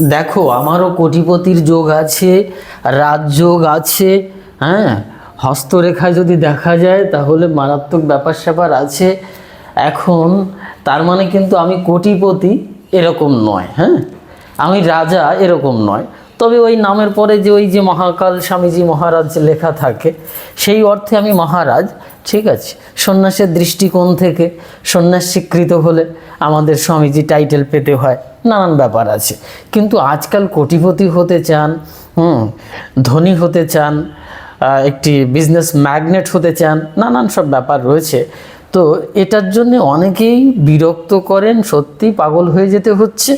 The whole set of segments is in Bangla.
দেখো, আমারও কোটিপতির যোগ আছে রাজযোগ আছে হ্যাঁ? হস্তরেখায় যদি দেখা যায়, তাহলে মারাত্মক ব্যাপার স্যাপার আছে। এখন, তার মানে কিন্তু আমি কোটিপতি এরকম নয় হ্যাঁ? আমি রাজা এরকম নয়। তবে ওই নামের পরে যে ওই যে মহাকাল স্বামীজি মহারাজ লেখা থাকে, সেই অর্থে আমি মহারাজ। ঠিক আছে। সন্ন্যাসের দৃষ্টিকোণ থেকে সন্ন্যাস স্বীকৃত হলে আমাদের স্বামীজি টাইটেল পেতে হয়। নানান ব্যাপার আছে। কিন্তু আজকাল কোটিপতি হতে চান, হুম, ধনী হতে চান একটি বিজনেস ম্যাগনেট হতে চান, নানান সব ব্যাপার রয়েছে। তো এটার জন্য অনেকেই বিরক্ত করেন, সত্যি পাগল হয়ে যেতে হচ্ছে।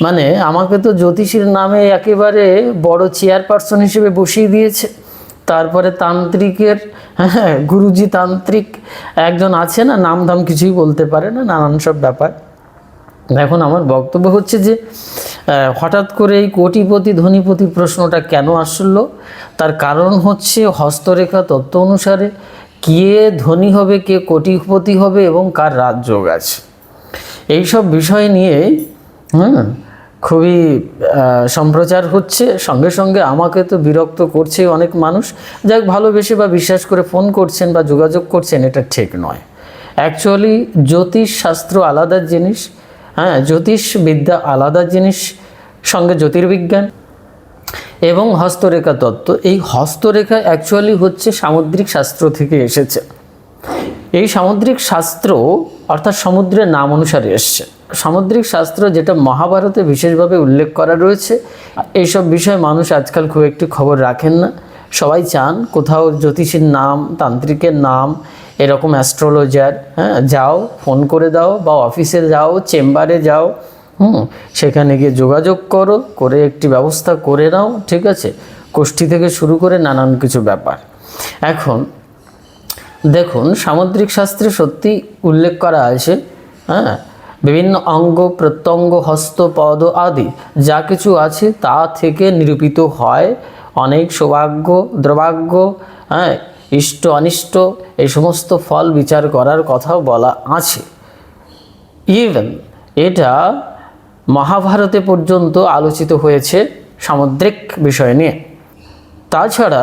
মানে আমাকে তো জ্যোতিষীর নামে একেবারে বড় চেয়ারপারসন হিসেবে বসিয়ে দিয়েছে। তারপরে তান্ত্রিকের হ্যাঁ গুরুজি তান্ত্রিক একজন আছে না নাম ধাম কিছুই বলতে পারে না, নানান সব ব্যাপার। এখন আমার বক্তব্য হচ্ছে যে হঠাৎ করে এই কোটিপতি, ধনীপতি প্রশ্নটা কেন আসলো? তার কারণ হচ্ছে হস্তরেখা তত্ত্ব অনুসারে কে ধনী হবে, কে কোটিপতি হবে এবং কার রাজযোগ আছে। এইসব বিষয় নিয়ে, হুম খুবই সম্প্রচার হচ্ছে। সঙ্গে সঙ্গে আমাকে তো বিরক্ত করছে অনেক মানুষ। যাক ভালোবেসে বা বিশ্বাস করে ফোন করছেন বা যোগাযোগ করছেন, এটা ঠিক নয়। অ্যাকচুয়ালি জ্যোতিষ শাস্ত্র আলাদা জিনিস। হ্যাঁ জ্যোতিষ বিদ্যা আলাদা জিনিস, সঙ্গে জ্যোতির্বিজ্ঞান এবং হস্তরেখা তত্ত্ব। এই হস্তরেখা অ্যাকচুয়ালি হচ্ছে সামুদ্রিক শাস্ত্র থেকে এসেছে। এই সামুদ্রিক শাস্ত্র অর্থাৎ সমুদ্রের নাম অনুসারে এসছে। সামুদ্রিক শাস্ত্র যেটা মহাভারতে বিশেষভাবে উল্লেখ করা রয়েছে। এইসব বিষয়ে মানুষ আজকাল খুব একটি খবর রাখেন না। সবাই চান কোথাও জ্যোতিষীর নাম, তান্ত্রিকের নাম, এরকম অ্যাস্ট্রোলজার হ্যাঁ যাও, ফোন করে দাও বা অফিসে যাও, চেম্বারে যাও, হুম, সেখানে গিয়ে যোগাযোগ করো, করে একটি ব্যবস্থা করে নাও, ঠিক আছে? কোষ্ঠী থেকে শুরু করে নানান কিছু ব্যাপার। এখন, দেখুন, সামুদ্রিক শাস্ত্রে সত্যি উল্লেখ করা আছে হ্যাঁ বিভিন্ন অঙ্গ, প্রত্যঙ্গ, হস্ত, পদ আদি যা কিছু আছে তা থেকে নিরূপিত হয়। অনেক সৌভাগ্য দ্রবাগ্য হ্যাঁ ইষ্ট, অনিষ্ট, এই সমস্ত ফল বিচার করার কথাও বলা আছে। ইভেন এটা মহাভারতে পর্যন্ত আলোচিত হয়েছে সামুদ্রিক বিষয় নিয়ে। তাছাড়া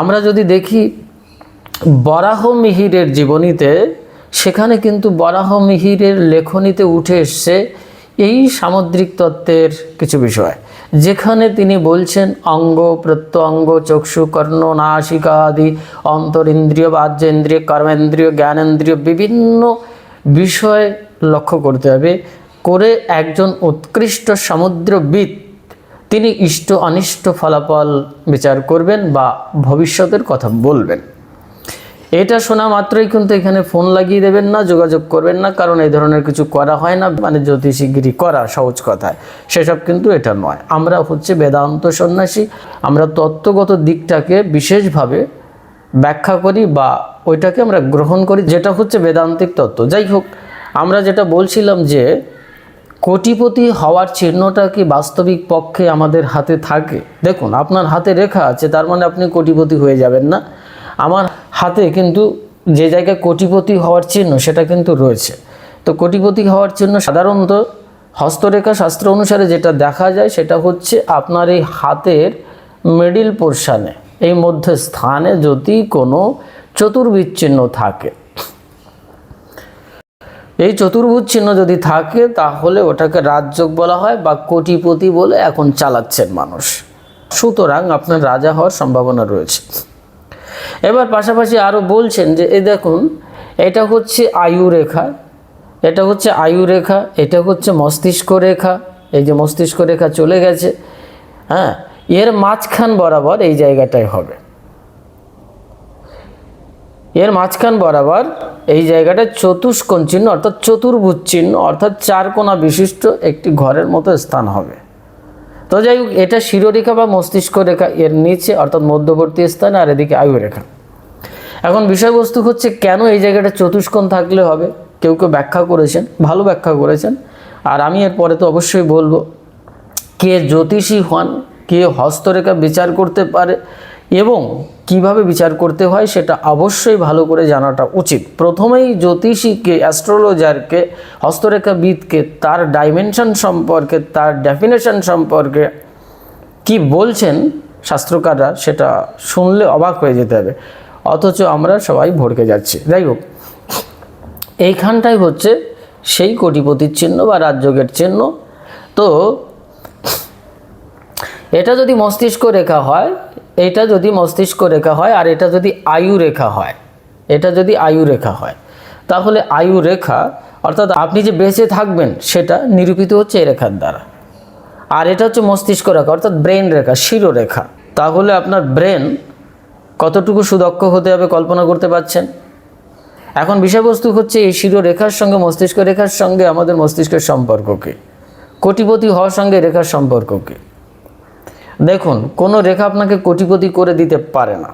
আমরা যদি দেখি বরাহ মিহিরের জীবনীতে সেখানে কিন্তু বরাহ মিহিরের লেখনীতে উঠে এসছে এই সামুদ্রিক তত্ত্বের কিছু বিষয়। যেখানে তিনি বলছেন, অঙ্গ, প্রত্যঙ্গ, চক্ষু, কর্ণ, নাসিকা আদি অন্তরিন্দ্রিয় বাহ্যেন্দ্রিয়, কর্মেন্দ্রিয়, জ্ঞানেন্দ্রিয় বিভিন্ন বিষয় লক্ষ্য করতে হবে। করে একজন উৎকৃষ্ট সমুদ্রবিদ তিনি ইষ্ট অনিষ্ট ফলাফল বিচার করবেন বা ভবিষ্যতের কথা বলবেন। এটা শোনা মাত্রই কিন্তু এখানে ফোন লাগিয়ে দেবেন না, যোগাযোগ করবেন না, কারণ এই ধরনের কিছু করা হয় না মানে জ্যোতিষীগিরি করা সহজ কথায় সেসব কিন্তু এটা নয়। আমরা হচ্ছে বেদান্ত সন্ন্যাসী, আমরা তত্ত্বগত দিকটাকে বিশেষভাবে ব্যাখ্যা করি বা ওইটাকে আমরা গ্রহণ করি, যেটা হচ্ছে বেদান্তিক তত্ত্ব। যাই হোক, আমরা যেটা বলছিলাম যে কোটিপতি হওয়ার চিহ্নটা কি বাস্তবিক পক্ষে আমাদের হাতে থাকে? দেখুন, আপনার হাতে রেখা আছে, তার মানে আপনি কোটিপতি হয়ে যাবেন না। আমার হাতে কিন্তু যে জায়গায় কোটিপতি হওয়ার চিহ্ন, সেটা কিন্তু রয়েছে। তো কোটিপতি হওয়ার চিহ্ন সাধারণত হস্তরেখা শাস্ত্র অনুসারে যেটা দেখা যায়, সেটা হচ্ছে আপনার এই হাতের মিডিল পোর্শানে এই মধ্য স্থানে যদি কোনো চতুর্বিদ চিহ্ন থাকে। এই চতুর্ভুজ চিহ্ন যদি থাকে, তাহলে ওটাকে রাজযোগ বলা হয় বা কোটিপতি বলে এখন চালাচ্ছেন মানুষ। সুতরাং আপনার রাজা হওয়ার সম্ভাবনা রয়েছে। এবার পাশাপাশি আরও বলছেন যে এই দেখুন, এটা হচ্ছে আয়ু রেখা, এটা হচ্ছে আয়ু রেখা, এটা হচ্ছে মস্তিষ্ক রেখা, এই যে মস্তিষ্ক রেখা চলে গেছে হ্যাঁ এর মাঝখান বরাবর এই জায়গাটায় হবে। এর মাঝখান বরাবর এই জায়গাটা চতুষ্কোণ চিহ্ন, অর্থাৎ চতুর্ভুজ চিহ্ন, অর্থাৎ চার কোণা বিশিষ্ট একটি ঘরের মতো স্থান হবে। তো যাই হোক, এটা শিরোরেখা বা মস্তিষ্ক রেখা, এর নিচে অর্থাৎ মধ্যবর্তী স্থানে আর এদিকে আয়ু রেখা। এখন বিষয়বস্তু হচ্ছে কেন এই জায়গাটা চতুষ্কোণ থাকলে হবে? কেউ কেউ ব্যাখ্যা করেছেন, ভালো ব্যাখ্যা করেছেন। আর আমি এরপরে তো অবশ্যই বলব, কে জ্যোতিষী হন, কে হস্তরেখা বিচার করতে পারে এবং কীভাবে বিচার করতে হয় সেটা অবশ্যই ভালো করে জানাটা উচিত। প্রথমেই জ্যোতিষীকে অ্যাস্ট্রোলজারকে হস্তরেখাবিদকে, তার ডাইমেনশন সম্পর্কে, তার ডেফিনেশন সম্পর্কে কি বলছেন শাস্ত্রকাররা সেটা শুনলে অবাক হয়ে যেতে হবে। অথচ আমরা সবাই ভড়কে যাচ্ছি। যাই হোক এইখানটাই হচ্ছে সেই কোটিপতির চিহ্ন বা রাজযোগের চিহ্ন। তো এটা যদি মস্তিষ্ক রেখা হয় এটা যদি মস্তিষ্ক রেখা হয় আর এটা যদি আয়ু রেখা হয়, এটা যদি আয়ু রেখা হয়, তাহলে আয়ু রেখা, অর্থাৎ আপনি যে বেঁচে থাকবেন সেটা নিরূপিত হচ্ছে এই রেখার দ্বারা। আর এটা হচ্ছে মস্তিষ্ক রেখা, অর্থাৎ ব্রেন রেখা, শিরোরেখা। তাহলে আপনার ব্রেন কতটুকু সুদক্ষ হতে হবে কল্পনা করতে পারছেন? এখন বিষয়বস্তু হচ্ছে এই শিরোরেখার সঙ্গে মস্তিষ্ক রেখার সঙ্গে আমাদের মস্তিষ্কের সম্পর্ক কি? কোটিপতি হওয়ার সঙ্গে রেখার সম্পর্ক কি? দেখুন, কোনো রেখা আপনাকে কোটিপতি করে দিতে পারে না।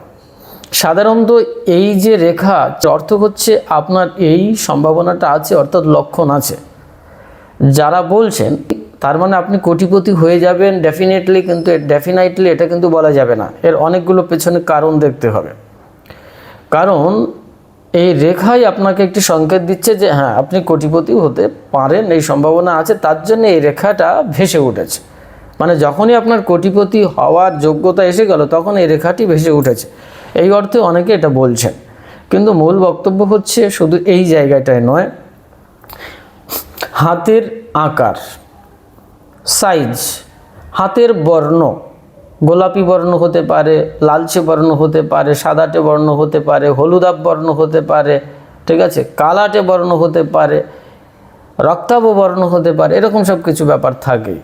সাধারণত এই যে রেখা অর্থ হচ্ছে আপনার এই সম্ভাবনাটা আছে, অর্থাৎ লক্ষণ আছে। যারা বলছেন, তার মানে আপনি কোটিপতি হয়ে যাবেন ডেফিনেটলি কিন্তু ডেফিনাইটলি এটা কিন্তু বলা যাবে না। এর অনেকগুলো পেছনে কারণ দেখতে হবে। কারণ এই রেখাই আপনাকে একটি সংকেত দিচ্ছে যে হ্যাঁ আপনি কোটিপতি হতে পারেন, এই সম্ভাবনা আছে, তার জন্য এই রেখাটা ভেসে উঠেছে। মানে যখনই আপনার কোটিপতি হওয়ার যোগ্যতা এসে গেল, তখন এই রেখাটি ভেসে উঠেছে। এই অর্থে অনেকে এটা বলছেন। কিন্তু মূল বক্তব্য হচ্ছে শুধু এই জায়গাটায় নয়, হাতের আকার সাইজ হাতের বর্ণ, গোলাপি বর্ণ হতে পারে, লালচে বর্ণ হতে পারে, সাদাটে বর্ণ হতে পারে হলুদাব বর্ণ হতে পারে, ঠিক আছে? কালাটে বর্ণ হতে পারে রক্তাভ বর্ণ হতে পারে, এরকম সব কিছু ব্যাপার থাকে।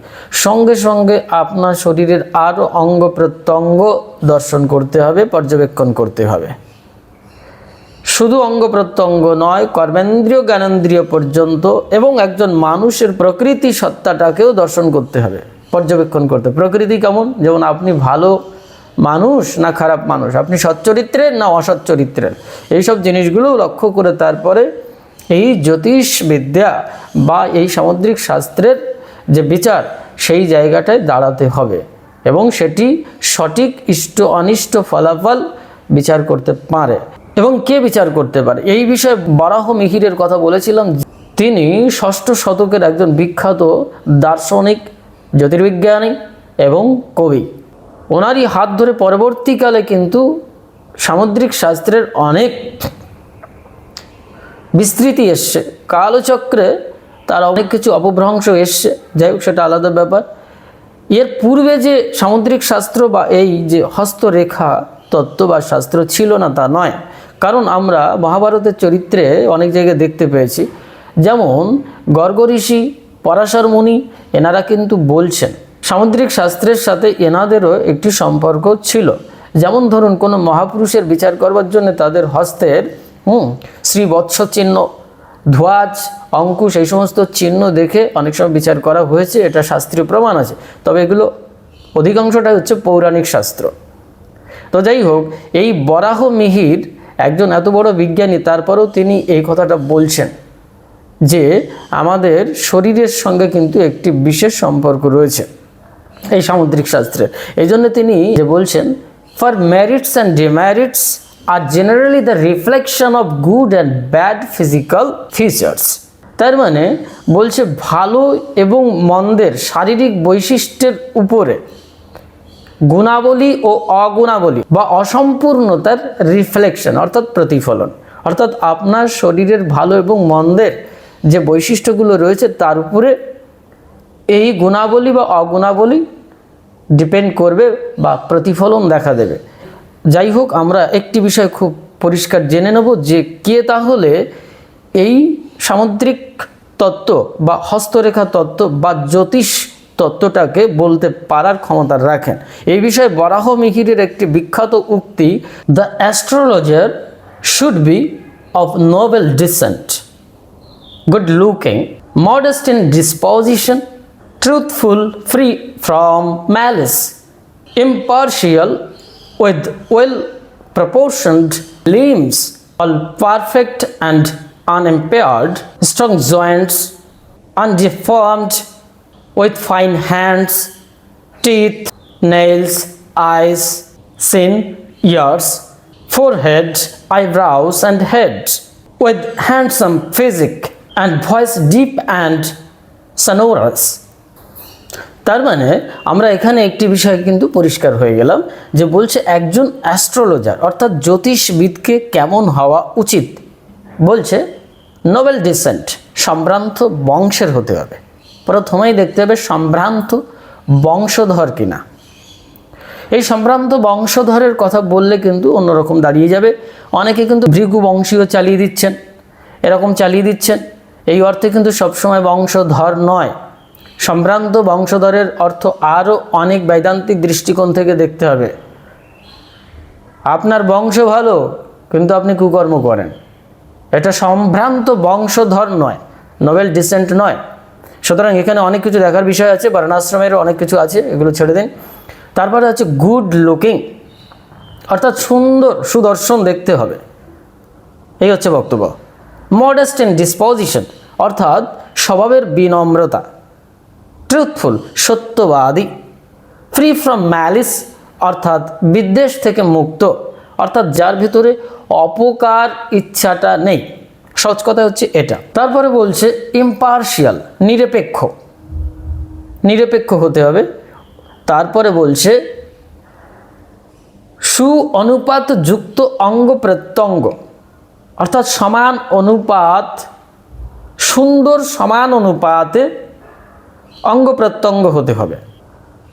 সঙ্গে সঙ্গে আপনার শরীরের আরও অঙ্গ প্রত্যঙ্গ দর্শন করতে হবে, পর্যবেক্ষণ করতে হবে। শুধু অঙ্গ প্রত্যঙ্গ নয়, কর্মেন্দ্রীয়, জ্ঞানেন্দ্রিয় পর্যন্ত এবং একজন মানুষের প্রকৃতি সত্তাটাকেও দর্শন করতে হবে, পর্যবেক্ষণ করতে। প্রকৃতি কেমন? যেমন আপনি ভালো মানুষ না খারাপ মানুষ? আপনি সচ্চরিত্রের না অসৎ অসচ্চরিত্রের? এইসব জিনিসগুলো লক্ষ্য করে তারপরে এই জ্যোতিষ বিদ্যা বা এই সামুদ্রিক শাস্ত্রের যে বিচার, সেই জায়গাটায় দাঁড়াতে হবে এবং সেটি সঠিক ইষ্ট অনিষ্ট ফলাফল বিচার করতে পারে। এবং কে বিচার করতে পারে? এই বিষয়ে বরাহ মিহিরের কথা বলেছিলাম। তিনি ষষ্ঠ শতকের একজন বিখ্যাত দার্শনিক, জ্যোতির্বিজ্ঞানী এবং কবি। ওনারই হাত ধরে পরবর্তীকালে কিন্তু সামুদ্রিক শাস্ত্রের অনেক বিস্তৃতি এসছে। কালচক্রে তার অনেক কিছু অপভ্রংশ এসছে। যাই হোক, সেটা আলাদা ব্যাপার। এর পূর্বে যে সামুদ্রিক শাস্ত্র বা এই যে হস্তরেখা তত্ত্ব বা শাস্ত্র ছিল না তা নয়। কারণ আমরা মহাভারতের চরিত্রে অনেক জায়গায় দেখতে পেয়েছি। যেমন গর্গ ঋষি পরাশর মুনি এনারা কিন্তু বলছেন, সামুদ্রিক শাস্ত্রের সাথে এনাদেরও একটি সম্পর্ক ছিল। যেমন ধরুন, কোনো মহাপুরুষের বিচার করবার জন্য তাদের হস্তের হুম শ্রীবৎস চিহ্ন ধ্বজ অঙ্কুশ, এই সমস্ত চিহ্ন দেখে অনেক সময় বিচার করা হয়েছে, এটা শাস্ত্রীয় প্রমাণ আছে। তবে এগুলো অধিকাংশটাই হচ্ছে পৌরাণিক শাস্ত্র। তো যাই হোক, এই বরাহ মিহির একজন এত বড় বিজ্ঞানী, তারপরেও তিনি এই কথাটা বলছেন যে, আমাদের শরীরের সঙ্গে কিন্তু একটি বিশেষ সম্পর্ক রয়েছে, এই সামুদ্রিক শাস্ত্রের। এই জন্য তিনি যে বলছেন for merits and demerits R generally the reflection of good and bad physical features তার মানে বলছে ভালো এবং মন্দের শারীরিক বৈশিষ্ট্যের উপরে গুণাবলী ও অগুণাবলী বা অসম্পূর্ণতার রিফ্লেকশন অর্থাৎ প্রতিফলন। অর্থাৎ আপনার শরীরের ভালো এবং মন্দের যে বৈশিষ্ট্যগুলো রয়েছে তার উপরে এই গুণাবলী বা অগুণাবলী ডিপেন্ড করবে বা প্রতিফলন দেখা দেবে। যাই হোক আমরা একটি বিষয় খুব পরিষ্কার জেনে নেব যে কে তাহলে এই সামুদ্রিক তত্ত্ব বা হস্তরেখা তত্ত্ব বা জ্যোতিষ তত্ত্বটাকে বলতে পারার ক্ষমতা রাখেন। এই বিষয়ে বরাহ মিহিরের একটি বিখ্যাত উক্তি the astrologer should be of noble descent good looking modest in disposition, truthful, free from malice, impartial, with well proportioned limbs, all perfect and unimpaired, strong joints, undeformed, with fine hands, teeth, nails, eyes, sin, ears, forehead, eyebrows, and head, with handsome physique and voice deep and sonorous. তার মানে আমরা এখানে একটি বিষয় কিন্তু পরিষ্কার হয়ে গেলাম যে বলছে একজন অ্যাস্ট্রোলজার, অর্থাৎ জ্যোতিষবিদকে কেমন হওয়া উচিত? বলছে, নোবেল ডিসেন্ট, সম্ভ্রান্ত বংশের হতে হবে। প্রথমেই দেখতে হবে সম্ভ্রান্ত বংশধর কিনা। এই সম্ভ্রান্ত বংশধরের কথা বললে কিন্তু অন্যরকম দাঁড়িয়ে যাবে। অনেকে কিন্তু ভৃগু বংশীয় চালিয়ে দিচ্ছেন, এরকম চালিয়ে দিচ্ছেন। এই অর্থে কিন্তু সবসময় বংশধর নয়। সম্ভ্রান্ত বংশধরের অর্থ আরও অনেক বৈদান্তিক দৃষ্টিকোণ থেকে দেখতে হবে। আপনার বংশ ভালো, কিন্তু আপনি কুকর্ম করেন। এটা সম্ভ্রান্ত বংশধর নয়, নোবেল ডিসেন্ট নয়। সুতরাং এখানে অনেক কিছু দেখার বিষয় আছে, বারণাশ্রমের অনেক কিছু আছে, এগুলো ছেড়ে দিন। তারপরে হচ্ছে গুড লুকিং, অর্থাৎ সুন্দর সুদর্শন দেখতে হবে। এই হচ্ছে বক্তব্য। মডেস্ট ইন ডিসপোজিশন, অর্থাৎ স্বভাবের বিনম্রতা। ট্রুথফুল সত্যবাদী ফ্রি ফ্রম ম্যালিস অর্থাৎ বিদ্বেষ থেকে মুক্ত, অর্থাৎ যার ভিতরে অপকার ইচ্ছাটা নেই। সহজ কথা হচ্ছে এটা। তারপরে বলছে ইম্পার্শিয়াল নিরপেক্ষ। নিরপেক্ষ হতে হবে। তারপরে বলছে সু অনুপাত যুক্ত অঙ্গ প্রত্যঙ্গ, অর্থাৎ সমান অনুপাত, সুন্দর সমান অনুপাতে অঙ্গ প্রত্যঙ্গ হতে হবে।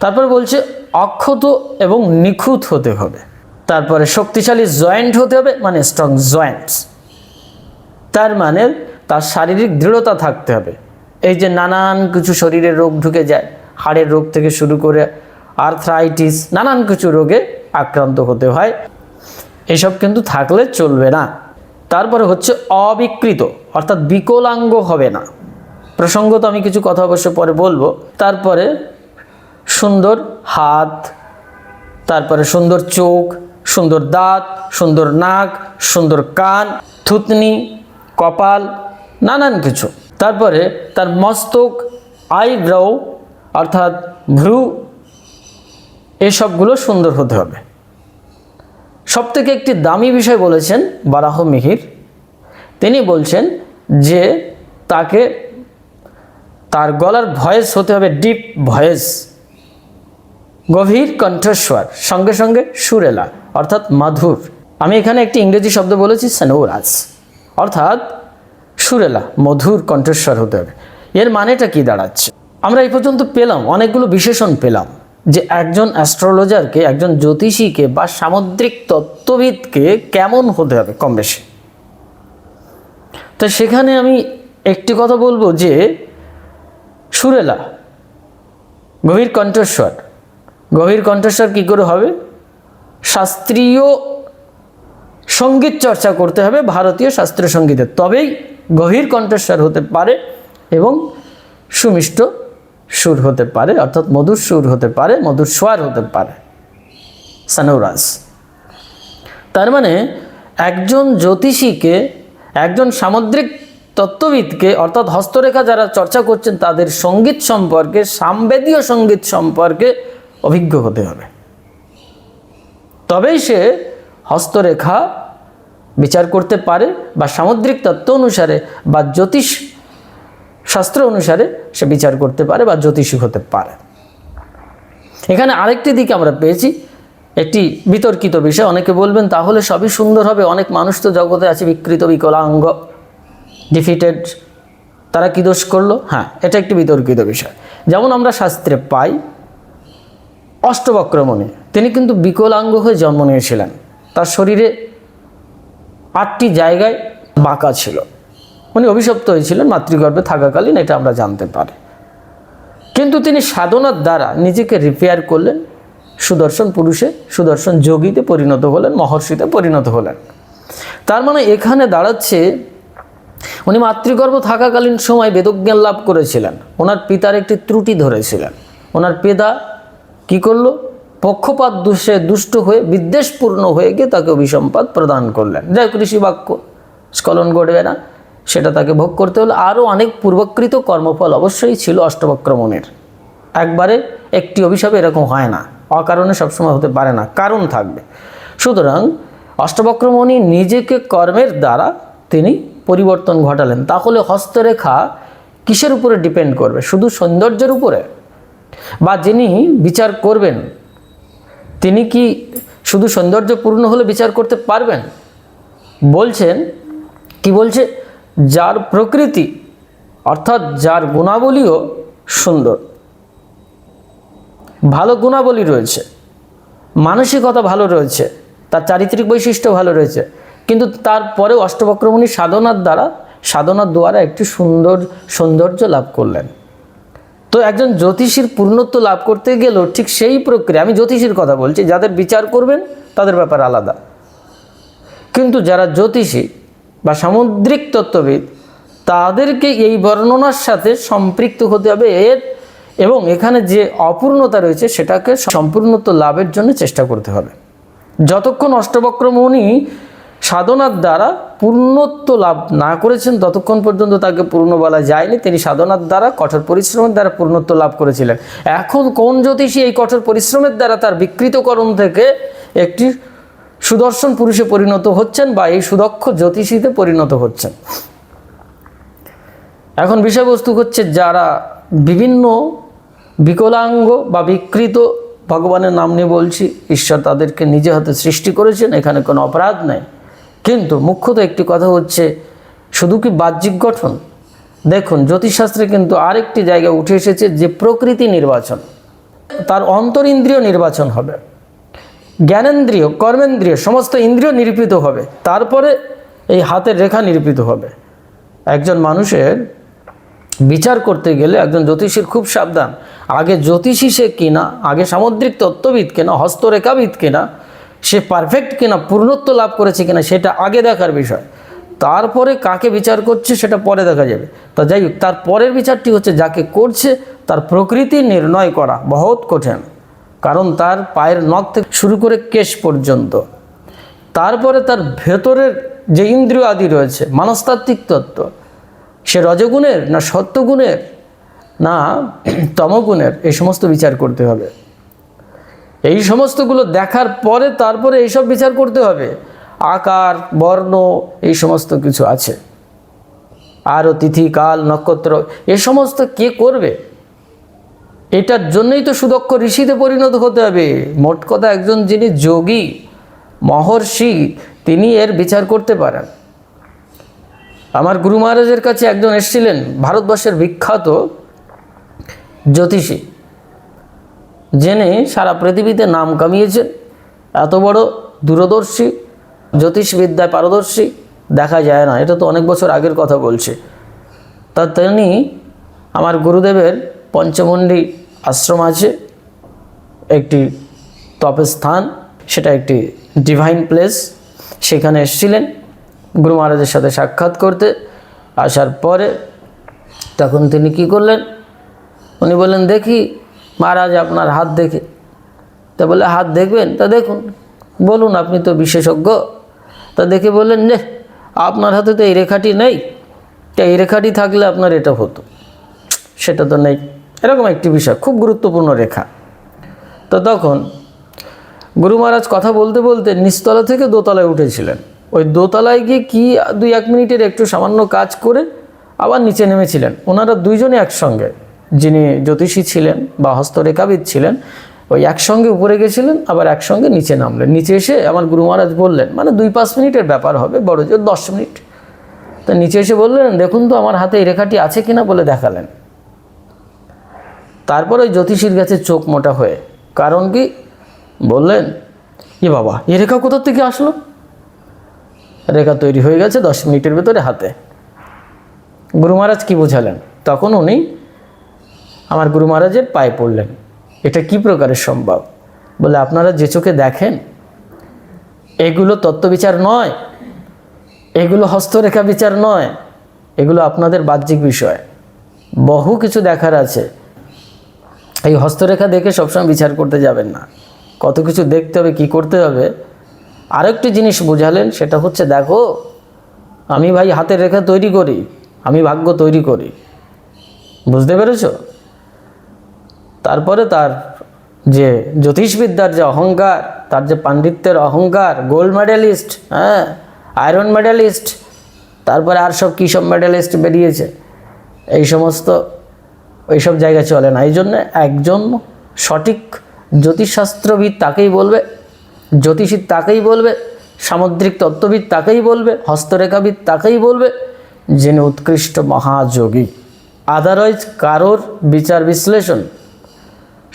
তারপর বলছে অক্ষত এবং নিখুঁত হতে হবে। তারপরে শক্তিশালী জয়েন্ট হতে হবে মানে স্ট্রং জয়েন্টস তার মানে তার শারীরিক দৃঢ়তা থাকতে হবে। এই যে নানান কিছু শরীরে রোগ ঢুকে যায়, হাড়ের রোগ থেকে শুরু করে আর্থ্রাইটিস নানান কিছু রোগে আক্রান্ত হতে হয়। এসব কিন্তু থাকলে চলবে না। তারপরে হচ্ছে অবিকৃত, অর্থাৎ বিকলাঙ্গ হবে না। প্রসঙ্গত আমি কিছু কথা অবশ্য পরে বলব। তারপরে সুন্দর হাত, তারপরে সুন্দর চোখ, সুন্দর দাঁত, সুন্দর নাক, সুন্দর কান, থুতনি, কপাল, নানান কিছু। তারপরে তার মস্তক আইব্রাউ অর্থাৎ ভ্রু, এসবগুলো সুন্দর হতে হবে। সব থেকে একটি দামি বিষয় বলেছেন বারাহ মিহির। তিনি বলছেন যে তাকে তার গলার ভয়েস হতে হবে ডিপ ভয়েস। গভীর কণ্ঠস্বর, সঙ্গে সঙ্গে সুরেলা, অর্থাৎ মাধুর। আমি এখানে একটি ইংরেজি শব্দ বলেছি সেনোরাজ অর্থাৎ সুরেলা, মধুর কণ্ঠস্বর হতে হবে। এর মানেটা কি দাঁড়াচ্ছে? আমরা এই পর্যন্ত পেলাম, অনেকগুলো বিশেষণ পেলাম যে একজন অ্যাস্ট্রোলজারকে, একজন জ্যোতিষীকে বা সামুদ্রিক তত্ত্ববিদকে কেমন হতে হবে কম বেশি। তো সেখানে আমি একটি কথা বলব যে সুরেলা, গভীর কণ্ঠস্বর। গভীর কণ্ঠস্বর কী করে হবে? শাস্ত্রীয় সংগীত চর্চা করতে হবে ভারতীয় শাস্ত্রীয় সঙ্গীতের তবেই গভীর কণ্ঠস্বর হতে পারে এবং সুমিষ্ট সুর হতে পারে, অর্থাৎ মধুর সুর হতে পারে, মধুর স্বর হতে পারে। সানৌরাজ। তার মানে একজন জ্যোতিষীকে, একজন সামুদ্রিক তত্ত্ববিদকে, অর্থাৎ হস্তরেখা যারা চর্চা করছেন, তাদের সংগীত সম্পর্কে, সামবেদীয় সংগীত সম্পর্কে অভিজ্ঞ হতে হবে। তবেই সে হস্তরেখা বিচার করতে পারে বা সামুদ্রিক তত্ত্ব অনুসারে বা জ্যোতিষ শাস্ত্র অনুসারে সে বিচার করতে পারে বা জ্যোতিষী হতে পারে। এখানে আরেকটি দিক আমরা পেয়েছি, একটি বিতর্কিত বিষয়। অনেকে বলবেন, তাহলে সবই সুন্দর হবে, অনেক মানুষ তো জগতে আছে বিকৃত, বিকলাঙ্গ। ডিফিটেড তারা কি দোষ করল? হ্যাঁ এটা একটি বিতর্কিত বিষয়। যেমন আমরা শাস্ত্রে পাই, অষ্টবক্রমণে তিনি কিন্তু বিকলাঙ্গ হয়ে জন্ম নিয়েছিলেন। তার শরীরে আটটি জায়গায় বাঁকা ছিল। উনি অভিশপ্ত হয়েছিলেন মাতৃগর্ভে থাকাকালীন, এটা আমরা জানতে পারি। কিন্তু তিনি সাধনার দ্বারা নিজেকে রিপেয়ার করলেন, সুদর্শন পুরুষে, সুদর্শন যোগীতে পরিণত হলেন, মহর্ষিতে পরিণত হলেন। তার মানে এখানে দাঁড়াচ্ছে উনি মাতৃগর্ভ থাকাকালীন সময় বেদজ্ঞান লাভ করেছিলেন। ওনার পিতার একটি ত্রুটি ধরেছিলেন। ওনার পিতা কি করল? পক্ষপাত দুষে দুষ্ট হয়ে বিদ্বেষপূর্ণ হয়ে গিয়ে তাকে অভিসম্পাদ প্রদান করলেন। যাই কৃষি বাক্য স্খলন ঘটবে না, সেটা তাকে ভোগ করতে হলে। আরও অনেক পূর্বকৃত কর্মফল অবশ্যই ছিল অষ্টবক্রমণের। একবারে একটি অভিশাপে এরকম হয় না, অকারণে সবসময় হতে পারে না, কারণ থাকবে। সুতরাং অষ্টবক্রমণি নিজেকে কর্মের দ্বারা তিনি পরিবর্তন ঘটালেন, তাহলে হস্তরেখা কিসের উপরে ডিপেন্ড করবে? শুধু সৌন্দর্যের উপরে? বা যিনি বিচার করবেন, তিনি কি শুধু সৌন্দর্যপূর্ণ হলে বিচার করতে পারবেন? বলছেন, কি বলছে? যার প্রকৃতি, অর্থাৎ যার গুণাবলীও সুন্দর। ভালো গুণাবলী রয়েছে। মানসিকতা ভালো রয়েছে। তার চারিত্রিক বৈশিষ্ট্য ভালো রয়েছে। কিন্তু তারপরেও অষ্টবক্রমণী সাধনার দ্বারা সাধনার দ্বারা একটি সুন্দর সৌন্দর্য লাভ করলেন। তো একজন জ্যোতিষীর পূর্ণত্ব লাভ করতে গেলেও ঠিক সেই প্রক্রিয়া, আমি জ্যোতিষীর কথা বলছি, যাদের বিচার করবেন তাদের ব্যাপার আলাদা। কিন্তু যারা জ্যোতিষী বা সামুদ্রিক তত্ত্ববিদ, তাদেরকে এই বর্ণনার সাথে সম্পৃক্ত হতে হবে এর এবং এখানে যে অপূর্ণতা রয়েছে সেটাকে সম্পূর্ণত্ব লাভের জন্য চেষ্টা করতে হবে। যতক্ষণ অষ্টবক্র মুনি সাধনার দ্বারা পূর্ণত্ব লাভ না করেছেন, ততক্ষণ পর্যন্ত তাকে পূর্ণ বলা যায়নি। তিনি সাধনার দ্বারা, কঠোর পরিশ্রমের দ্বারা পূর্ণত্ব লাভ করেছিলেন। এখন কোন জ্যোতিষী এই কঠোর পরিশ্রমের দ্বারা তার বিকৃতকরণ থেকে একটি সুদর্শন পুরুষে পরিণত হচ্ছেন বা এই সুদক্ষ জ্যোতিষীতে পরিণত হচ্ছেন? এখন বিষয়বস্তু হচ্ছে যারা বিভিন্ন বিকলাঙ্গ বা বিকৃত ভগবানের নাম নিয়ে বলছি, ঈশ্বর তাদেরকে নিজে হাতে সৃষ্টি করেছেন, এখানে কোনো অপরাধ নেই। কিন্তু মুখ্যত একটি কথা হচ্ছে, শুধু কি বাহ্যিক গঠন? দেখুন, জ্যোতিষশাস্ত্রে কিন্তু আরেকটি জায়গায় উঠে এসেছে যে প্রকৃতি নির্বাচন, তার অন্তর ইন্দ্রিয় নির্বাচন হবে। জ্ঞানেন্দ্রিয়, কর্মেন্দ্রিয়, সমস্ত ইন্দ্রিয় নিরূপিত হবে, তারপরে এই হাতের রেখা নিরূপিত হবে। একজন মানুষের বিচার করতে গেলে একজন জ্যোতিষীর খুব সাবধান। আগে জ্যোতিষী সে কিনা, আগে সামুদ্রিক তত্ত্ববিদ কিনা, হস্তরেখাবিদ কিনা সে পারফেক্ট কিনা, পূর্ণত্ব লাভ করেছে কিনা, সেটা আগে দেখার বিষয়। তারপরে কাকে বিচার করছে, সেটা পরে দেখা যাবে। তা যাই হোক, তার পরের বিচারটি হচ্ছে যাকে করছে, তার প্রকৃতি নির্ণয় করা বহুত কঠিন। কারণ তার পায়ের নখ থেকে শুরু করে কেশ পর্যন্ত। তারপরে তার ভেতরের যে ইন্দ্রিয় আদি রয়েছে, মানস্তাত্ত্বিক তত্ত্ব, সে রজগুণের না সত্যগুণের, না তমগুণের, এই সমস্ত বিচার করতে হবে। এই সমস্তগুলো দেখার পরে তারপরে এইসব বিচার করতে হবে। আকার, বর্ণ, এই সমস্ত কিছু আছে। আরও তিথি, কাল, নক্ষত্র, এ সমস্ত কে করবে? এটার জন্যই তো সুদক্ষ ঋষিতে পরিণত হতে হবে। মোট কথা একজন যিনি যোগী, মহর্ষি, তিনি এর বিচার করতে পারেন। আমার গুরু মহারাজের কাছে একজন এসেছিলেন, ভারতবর্ষের বিখ্যাত জ্যোতিষী। জেনে সারা পৃথিবীতে নাম কামিয়েছেন এত বড় দূরদর্শী, জ্যোতিষবিদ্যায় পারদর্শী দেখা যায় না। এটা তো অনেক বছর আগের কথা বলছে। তা তিনি আমার গুরুদেবের পঞ্চমন্ডি আশ্রম আছে, একটি তপের স্থান সেটা একটি ডিভাইন প্লেস সেখানে এসেছিলেন, গুরু মহারাজের সাথে সাক্ষাৎ করতে। আসার পরে তখন তিনি কি করলেন? উনি বললেন, দেখি মহারাজ আপনার হাত দেখে। তা বলে, হাত দেখবেন? তা দেখুন। বলুন, আপনি তো বিশেষজ্ঞ। তা দেখে বললেন যে আপনার হাতে তো এই রেখাটি নেই। তা এই রেখাটি থাকলে আপনার এটা হতো। সেটা তো নেই। এরকম একটি বিষয়, খুব গুরুত্বপূর্ণ রেখা। তো তখন গুরু মহারাজ কথা বলতে বলতে নিচতলা থেকে দোতলায় উঠেছিলেন। ওই দোতলায় গিয়ে কি দুই এক মিনিটের একটু সামান্য কাজ করে আবার নিচে নেমেছিলেন। ওনারা দুইজনে একসঙ্গে। যিনি জ্যোতিষী ছিলেন বা হস্তরেখাবিদ ছিলেন, ওই একসঙ্গে উপরে গেছিলেন, আবার একসঙ্গে নিচে নামলেন। নিচে এসে আমার গুরু মহারাজ বললেন মানে দুই পাঁচ মিনিটের ব্যাপার হবে, বড় জোর দশ মিনিট। তা নিচে এসে বললেন, দেখুন তো, আমার হাতে এই রেখাটি আছে কিনা বলে দেখালেন। তারপর ওই জ্যোতিষীর কাছে চোখ মোটা হয়ে, কারণ কি? বললেন, এ বাবা, এ রেখা কোথা থেকে আসলো? রেখা তৈরি হয়ে গেছে দশ মিনিটের ভেতরে হাতে। গুরু মহারাজ কী বোঝালেন? তখন উনি আমার গুরু মহারাজের পায়ে পড়লেন। এটা কি প্রকারের সম্ভব? বলে, আপনারা যে চোখে দেখেন, এগুলো তত্ত্ববিচার নয়, এগুলো হস্তরেখা বিচার নয়, এগুলো আপনাদের বাহ্যিক বিষয়। বহু কিছু দেখার আছে। এই হস্তরেখা দেখে সবসময় বিচার করতে যাবেন না। কত কিছু দেখতে হবে, কি করতে হবে? আরেকটি জিনিস বোঝালেন, সেটা হচ্ছে, দেখো, আমি ভাই হাতের রেখা তৈরি করি, আমি ভাগ্য তৈরি করি। বুঝতে পেরেছ? তারপরে তার যে জ্যোতিষবিদ্যার যে অহংকার, তার যে পাণ্ডিত্যের অহংকার, গোল্ড মেডেলিস্ট হ্যাঁ আয়রন মেডেলিস্ট, তারপরে আর সব কী সব মেডেলিস্ট বেরিয়েছে? এই সমস্ত ওইসব জায়গায় চলে না। এই জন্য একজন সঠিক জ্যোতিষশাস্ত্রবিদ তাকেই বলবে, জ্যোতিষী তাকেই বলবে, সামুদ্রিক তত্ত্ববিদ তাকেই বলবে, হস্তরেখাবিদ তাকেই বলবে, যিনি উৎকৃষ্ট মহাযোগী। আদারওয়াইজ কারোর বিচার বিশ্লেষণ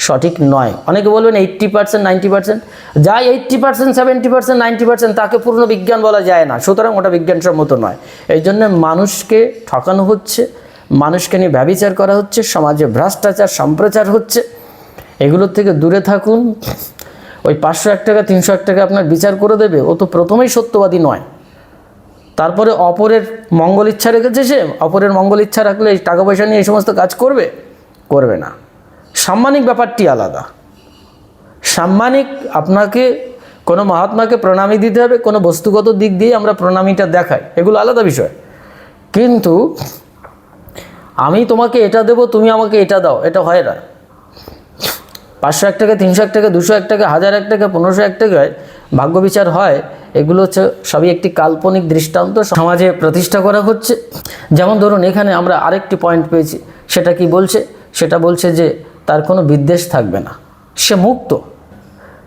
সঠিক নয়। অনেকে বলবেন এইট্টি পার্সেন্ট নাইনটি পার্সেন্ট যাই eighty percent seventy percent ninety percent তাকে পূর্ণ বিজ্ঞান বলা যায় না। সুতরাং ওটা বিজ্ঞানসম্মত নয়। এই জন্য মানুষকে ঠকানো হচ্ছে, মানুষকে নিয়ে ব্যবিচার করা হচ্ছে, সমাজে ভ্রষ্টাচার, সম্প্রচার হচ্ছে। এগুলোর থেকে দূরে থাকুন। ওই পাঁচশো এক টাকা, তিনশো এক টাকা আপনার বিচার করে দেবে। ও তো প্রথমেই সত্যবাদী নয়। তারপরে অপরের মঙ্গল ইচ্ছা রেখেছে সে। অপরের মঙ্গল ইচ্ছা রাখলে টাকা পয়সা নিয়ে এই সমস্ত কাজ করবে? করবে না। সাম্মানিক ব্যাপারটি আলাদা। সাম্মানিক আপনাকে, কোনো মহাত্মাকে প্রণামী দিতে হবে, কোনো বস্তুগত দিক দিয়ে আমরা প্রণামীটা দেখাই। এগুলো আলাদা বিষয়। কিন্তু আমি তোমাকে এটা দেবো, তুমি আমাকে এটা দাও, এটা হয় না। পাঁচশো এক টাকা, তিনশো এক টাকা, দুশো এক টাকা, হাজার এক টাকা, পনেরোশো এক টাকায় ভাগ্য বিচার হয়। এগুলো হচ্ছে সবই একটি কাল্পনিক দৃষ্টান্ত। সমাজে প্রতিষ্ঠা করা হচ্ছে। যেমন ধরুন, এখানে আমরা আরেকটি পয়েন্ট পেয়েছি। সেটা কি বলছে? সেটা বলছে যে তার কোনো বিদ্বেষ থাকবে না। সে মুক্ত।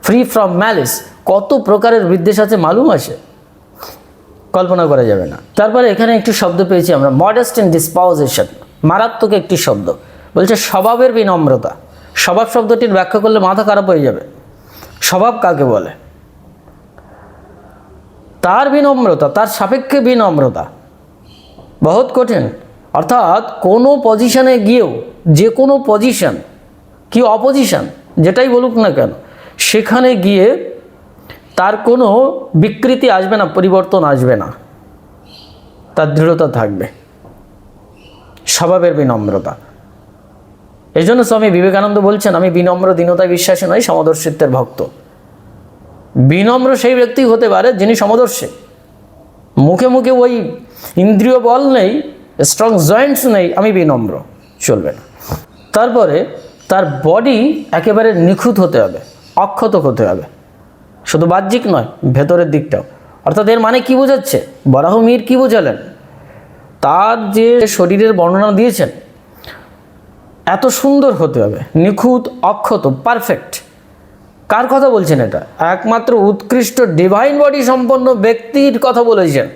ফ্রি ফ্রম ম্যালিস কত প্রকারের বিদ্বেষ আছে মালুম আছে। কল্পনা করা যাবে না। তারপরে এখানে একটি শব্দ পেয়েছি আমরা মডেস্ট ইন ডিসপাউজেশন মারাত্মক একটি শব্দ। বলছে স্বভাবের বিনম্রতা। স্বভাব শব্দটির ব্যাখ্যা করলে মাথা খারাপ হয়ে যাবে। স্বভাব কাকে বলে? তার বিনম্রতা, তার সাপেক্ষে বিনম্রতা। বহুত কঠিন। অর্থাৎ কোনো পজিশনে গিয়েও, যে কোনো পজিশন কি অপোজিশন যেটাই বলুক না কেন, সেখানে গিয়ে তার কোনো বিকৃতি আসবে না, পরিবর্তন আসবে না। তার দৃঢ়তা থাকবে। স্বভাবের বিনম্রতা। এই জন্য স্বামী বিবেকানন্দ বলছেন, আমি বিনম্র দীনতায় বিশ্বাসী নই, সমদর্শিত্বের ভক্ত। বিনম্র সেই ব্যক্তি হতে পারে যিনি সমদর্শী। মুখে মুখে ওই ইন্দ্রিয় বল নেই স্ট্রং জয়েন্টস নেই, আমি বিনম্র। চলবে না। তারপরে তার বডি একেবারে নিখুঁত হতে হবে, অক্ষত হতে হবে। শুধু বাহ্যিক নয়, ভেতরের দিকটাও। অর্থাৎ এর মানে কি বোঝাচ্ছে? বরাহ মীর কী বোঝালেন? তার যে শরীরের বর্ণনা দিয়েছেন, এত সুন্দর হতে হবে, নিখুঁত, অক্ষত পারফেক্ট কার কথা বলছেন এটা? একমাত্র উৎকৃষ্ট ডিভাইন বডি সম্পন্ন ব্যক্তির কথা বলেছেন।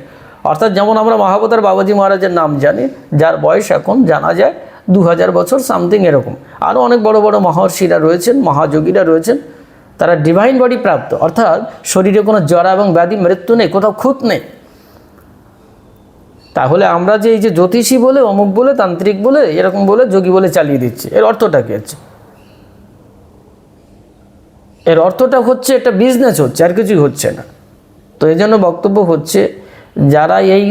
অর্থাৎ যেমন আমরা মহাবতার বাবাজি মহারাজের নাম জানি, যার বয়স এখন জানা যায় দু হাজার বছর সামথিং এরকম। আরও অনেক বড় বড় মহর্ষিরা রয়েছেন, মহাযোগীরা রয়েছেন। তারা ডিভাইন বডি প্রাপ্ত। অর্থাৎ শরীরে কোনো জরা এবং ব্যাধি, মৃত্যু নেই, কোথাও খুঁত নেই। তাহলে আমরা যে এই যে জ্যোতিষী বলে, অমুক বলে, তান্ত্রিক বলে, এরকম বলে যোগী বলে চালিয়ে দিচ্ছি। এর অর্থটা কি হচ্ছে এর অর্থটা হচ্ছে একটা বিজনেস হচ্ছে, আর কিছুই হচ্ছে না। তো এই জন্য বক্তব্য হচ্ছে, যারা এই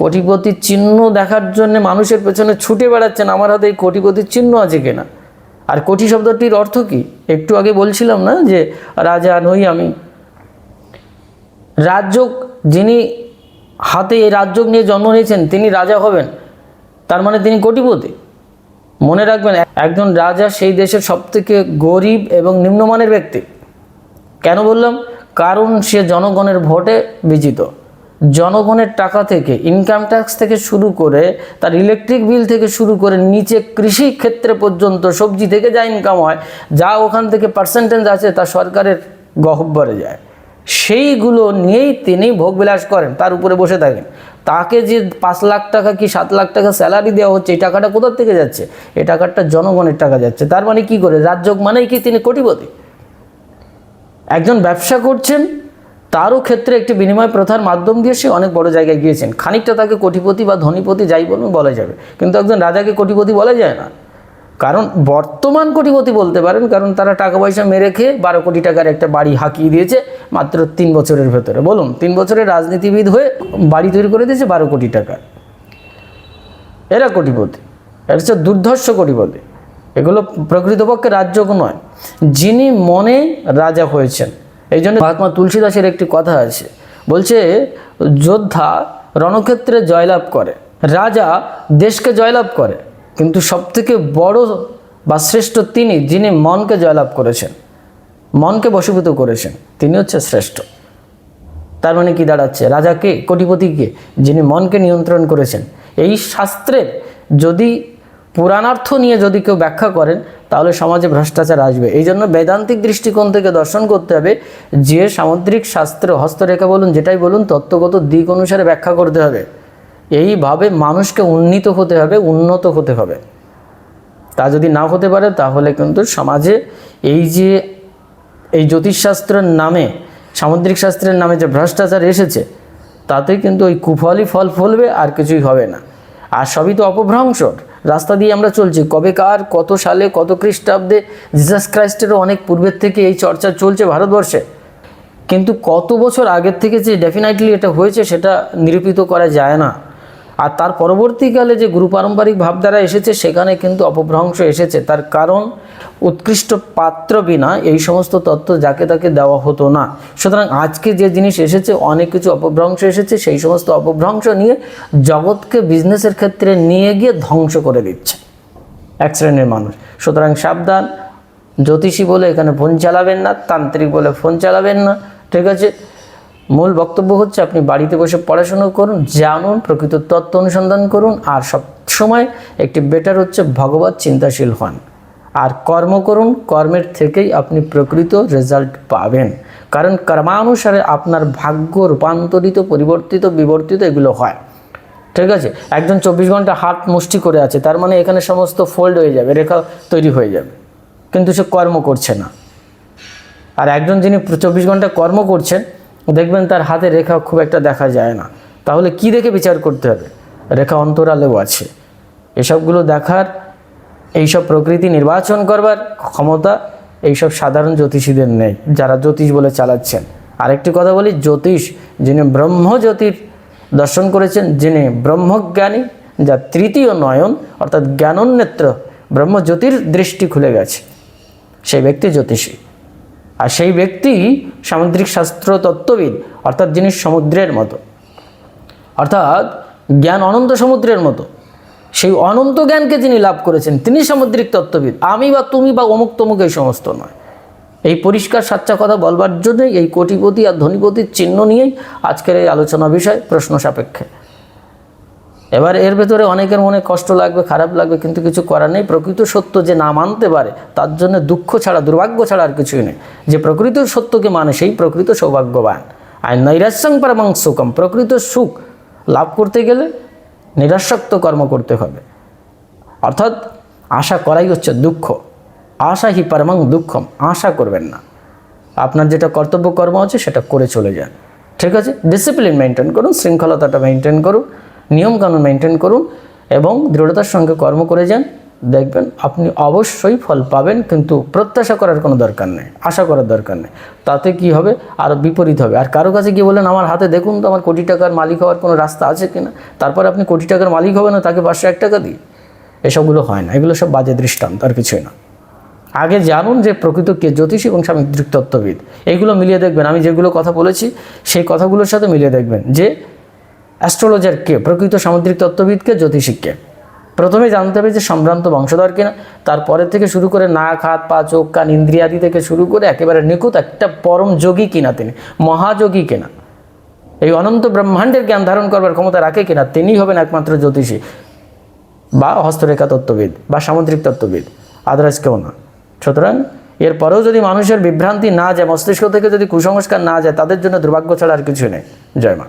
কোটিপতির চিহ্ন দেখার জন্য মানুষের পেছনে ছুটে বেড়াচ্ছেন, আমার হাতে এই কোটিপতির চিহ্ন আছে কিনা? আর কোটি শব্দটির অর্থ কি? একটু আগে বলছিলাম না যে রাজা নই আমি। রাজযোগ যিনি হাতে এই রাজযোগ নিয়ে জন্ম নিয়েছেন, তিনি রাজা হবেন। তার মানে তিনি কোটিপতি। মনে রাখবেন, একজন রাজা সেই দেশের সবথেকে গরিব এবং নিম্নমানের ব্যক্তি। কেন বললাম? কারণ সে জনগণের ভোটে বিজিত। জনগণের টাকা থেকে ইনকাম ট্যাক্স থেকে শুরু করে, তার ইলেকট্রিক বিল থেকে শুরু করে নিচে কৃষি ক্ষেত্রে পর্যন্ত সবজি থেকে যা ইনকাম হয়, যা ওখান থেকে পার্সেন্টেজ আছে তা সরকারের গহব্বরে যায়। সেইগুলো নিয়েই তিনি ভোগবিলাস করেন, তার উপরে বসে থাকেন। তাকে যে পাঁচ লাখ টাকা কি সাত লাখ টাকা স্যালারি দেওয়া হচ্ছে, এই টাকাটা কোথার থেকে যাচ্ছে? এই টাকাটা জনগণের টাকা যাচ্ছে। তার মানে কি করে? রাজযোগ মানেই কি তিনি কোটিপতি? একজন ব্যবসা করছেন তারও ক্ষেত্রে একটি বিনিময় প্রথার মাধ্যম দিয়ে সে অনেক বড় জায়গায় গিয়েছেন। খানিকটা তাকে কোটিপতি বা ধনীপতি যাই বলুন বলা যাবে। কিন্তু একজন রাজাকে কোটিপতি বলা যায় না। কারণ বর্তমান কোটিপতি বলতে পারেন, কারণ তারা টাকা পয়সা মেরে খেয়ে বারো কোটি টাকার একটা বাড়ি হাঁকিয়ে দিয়েছে মাত্র তিন বছরের ভেতরে। বলুন, তিন বছরের রাজনীতিবিদ হয়ে বাড়ি তৈরি করে দিয়েছে বারো কোটি টাকা। এরা কোটিপতি। এটা হচ্ছে দুর্ধর্ষ কোটিপতি। এগুলো প্রকৃতপক্ষে রাজযোগ নয়। যিনি মনে রাজা হয়েছেন এই জন্য মহাত্মা তুলসীদাসের একটি কথা আছে। বলছে, যোদ্ধা রণক্ষেত্রে জয়লাভ করে, রাজা দেশকে জয়লাভ করে, কিন্তু সবথেকে বড় বা শ্রেষ্ঠ তিনি যিনি মনকে জয়লাভ করেছেন, মনকে বশীভূত করেছেন, তিনি হচ্ছে শ্রেষ্ঠ। তার মানে কি দাঁড়াচ্ছে? রাজাকে, কোটিপতিকে যিনি মনকে নিয়ন্ত্রণ করেছেন, এই শাস্ত্রের যদি পুরাণার্থ নিয়ে যদি কেউ ব্যাখ্যা করেন, তাহলে সমাজে ভ্রষ্টাচার আসবে। এই জন্য বেদান্তিক দৃষ্টিকোণ থেকে দর্শন করতে হবে, যে সামুদ্রিক শাস্ত্র, হস্তরেখা বলুন, যেটাই বলুন, তত্ত্বগত দিক অনুসারে ব্যাখ্যা করতে হবে। এইভাবে মানুষকে উন্নীত হতে হবে, উন্নত হতে হবে। তা যদি না হতে পারে, তাহলে কিন্তু সমাজে এই যে এই জ্যোতিষশাস্ত্রের নামে, সামুদ্রিক শাস্ত্রের নামে যে ভ্রষ্টাচার এসেছে, তাতে কিন্তু ওই কুফলই ফল ফলবে, আর কিছুই হবে না। আর সবই তো অপভ্রংশর রাস্তা দিয়ে আমরা চলছি। কবে কার, কত সালে, কত খ্রিস্টাব্দে জিসাস ক্রাইস্টেরও অনেক পূর্বের থেকে এই চর্চা চলছে ভারতবর্ষে। কিন্তু কত বছর আগের থেকে যে ডেফিনেটলি এটা হয়েছে, সেটা নিরূপিত করা যায় না। আর তার পরবর্তীকালে যে গুরু পারম্পরিক ভাবধারা এসেছে, সেখানে কিন্তু অপভ্রংশ এসেছে। তার কারণ, উৎকৃষ্ট পাত্র বিনা এই সমস্ত তত্ত্ব যাকে তাকে দেওয়া হতো না। সুতরাং আজকে যে জিনিস এসেছে, অনেক কিছু অপভ্রংশ এসেছে, সেই সমস্ত অপভ্রংশ নিয়ে জগৎকে বিজনেসের ক্ষেত্রে নিয়ে গিয়ে ধ্বংস করে দিচ্ছে এক শ্রেণির মানুষ। সুতরাং সাবধান, জ্যোতিষী বলে এখানে ফোন চালাবেন না, তান্ত্রিক বলে ফোন চালাবেন না, ঠিক আছে? মূল বক্তব্য হচ্ছে আপনি বাড়িতে বসে পড়াশুনো করুন, জানুন, প্রকৃত তত্ত্ব অনুসন্ধান করুন, আর সব সময় একটি বেটার হচ্ছে ভগবত চিন্তাশীল হন। আর কর্ম করুন, কর্মের থেকেই আপনি প্রকৃত রেজাল্ট পাবেন। কারণ কর্মানুসারে আপনার ভাগ্য রূপান্তরিত, পরিবর্তিত, বিবর্তিত এগুলো হয়। ঠিক আছে? একজন চব্বিশ ঘণ্টা হাত মুষ্টি করে আছে, তার মানে এখানে সমস্ত ফোল্ড হয়ে যাবে, রেখা তৈরি হয়ে যাবে। কিন্তু সে কর্ম করছে না। আর একজন যিনি চব্বিশ ঘণ্টা কর্ম করছেন দেখবেন তার হাতে রেখা খুব একটা দেখা যায় না। তাহলে কি দেখে বিচার করতে হবে? রেখা অন্তরালেও আছে। এসবগুলো দেখার, এইসব প্রকৃতি নির্বাচন করবার ক্ষমতা এইসব সাধারণ জ্যোতিষীদের নেই, যারা জ্যোতিষ বলে চালাচ্ছেন। আরেকটি কথা বলি, জ্যোতিষ যিনি ব্রহ্মজ্যোতির দর্শন করেছেন, যিনি ব্রহ্মজ্ঞানী যা তৃতীয় নয়ন, অর্থাৎ জ্ঞানোন্নেত্র ব্রহ্মজ্যোতির দৃষ্টি খুলে গেছে। সেই ব্যক্তি জ্যোতিষী। আর সেই ব্যক্তি সামুদ্রিক শাস্ত্র তত্ত্ববিদ অর্থাৎ যিনি সমুদ্রের মতো। অর্থাৎ জ্ঞান অনন্ত সমুদ্রের মতো। সেই অনন্ত জ্ঞানকে যিনি লাভ করেছেন, তিনি সামুদ্রিক তত্ত্ববিদ। আমি বা তুমি বা অমুক তমুক এই সমস্ত নয়। এই পরিষ্কার সাচ্চা কথা বলবার জন্যই এই কোটিপতি আর ধনীপতির চিহ্ন নিয়েই আজকের এই আলোচনা বিষয় প্রশ্ন সাপেক্ষে। এবার এর ভেতরে অনেকের মনে কষ্ট লাগবে, খারাপ লাগবে, কিন্তু কিছু করার নেই। প্রকৃত সত্য যে না মানতে পারে, তার জন্য দুঃখ ছাড়া, দুর্ভাগ্য ছাড়া আর কিছুই নেই। যে প্রকৃত সত্যকে মানে সেই প্রকৃত সৌভাগ্যবান। আর নৈরাশ্যং পরমাং সুখম। প্রকৃত সুখ লাভ করতে গেলে নিরাসক্ত কর্ম করতে হবে। অর্থাৎ আশা করাই হচ্ছে দুঃখ। আশা হি পরমাং দুঃখম। আশা করবেন না। আপনার যেটা কর্তব্য কর্ম আছে, সেটা করে চলে যান। ঠিক আছে? ডিসিপ্লিন মেনটেন করুন, শৃঙ্খলতাটা মেনটেন করুন। নিয়মকানুন মেনটেন করুন এবং দৃঢ়তার সঙ্গে কর্ম করে যান। দেখবেন আপনি অবশ্যই ফল পাবেন, কিন্তু প্রত্যাশা করার কোনো দরকার নেই, আশা করার দরকার নেই। তাতে কি হবে? আর বিপরীত হবে। আর কারও কাছে গিয়ে বলেন আমার হাতে দেখুন তো আমার কোটি টাকার মালিক হওয়ার কোনো রাস্তা আছে কিনা? তারপর আপনি কোটি টাকার মালিক হবেন না তাকে পাঁচশো এক টাকা দিই। এসবগুলো হয় না। এগুলো সব বাজে দৃষ্টান্ত, আর কিছুই না। আগে জানুন যে প্রকৃত কে জ্যোতিষ এবং সামুদ্রিক তত্ত্ববিদ এইগুলো মিলিয়ে দেখবেন। আমি যেগুলো কথা বলেছি, সেই কথাগুলোর সাথে মিলিয়ে দেখবেন যে অ্যাস্ট্রোলজার কে? প্রকৃত সামুদ্রিক তত্ত্ববিদকে? জ্যোতিষিককে প্রথমে জানতে হবে যে সম্ভ্রান্ত বংশধর কিনা। তারপরে থেকে শুরু করে নাক, হাত, পা, চোখ, কান ইন্দ্রিয়াদি থেকে শুরু করে একেবারে নিখুঁত একটা পরম যোগী কিনা তিনি? মহাযোগী কিনা? এই অনন্ত ব্রহ্মাণ্ডের জ্ঞান ধারণ করবার ক্ষমতা রাখে কিনা? তিনিই হবেন একমাত্র জ্যোতিষী বা হস্তরেখা তত্ত্ববিদ বা সামুদ্রিক তত্ত্ববিদ। আদারওয়াইজ কেউ না। সুতরাং এরপরেও যদি মানুষের বিভ্রান্তি না যায়, মস্তিষ্ক থেকে যদি কুসংস্কার না যায়, তাদের জন্য দুর্ভাগ্য ছাড়া আর কিছু নেই। জয় মা।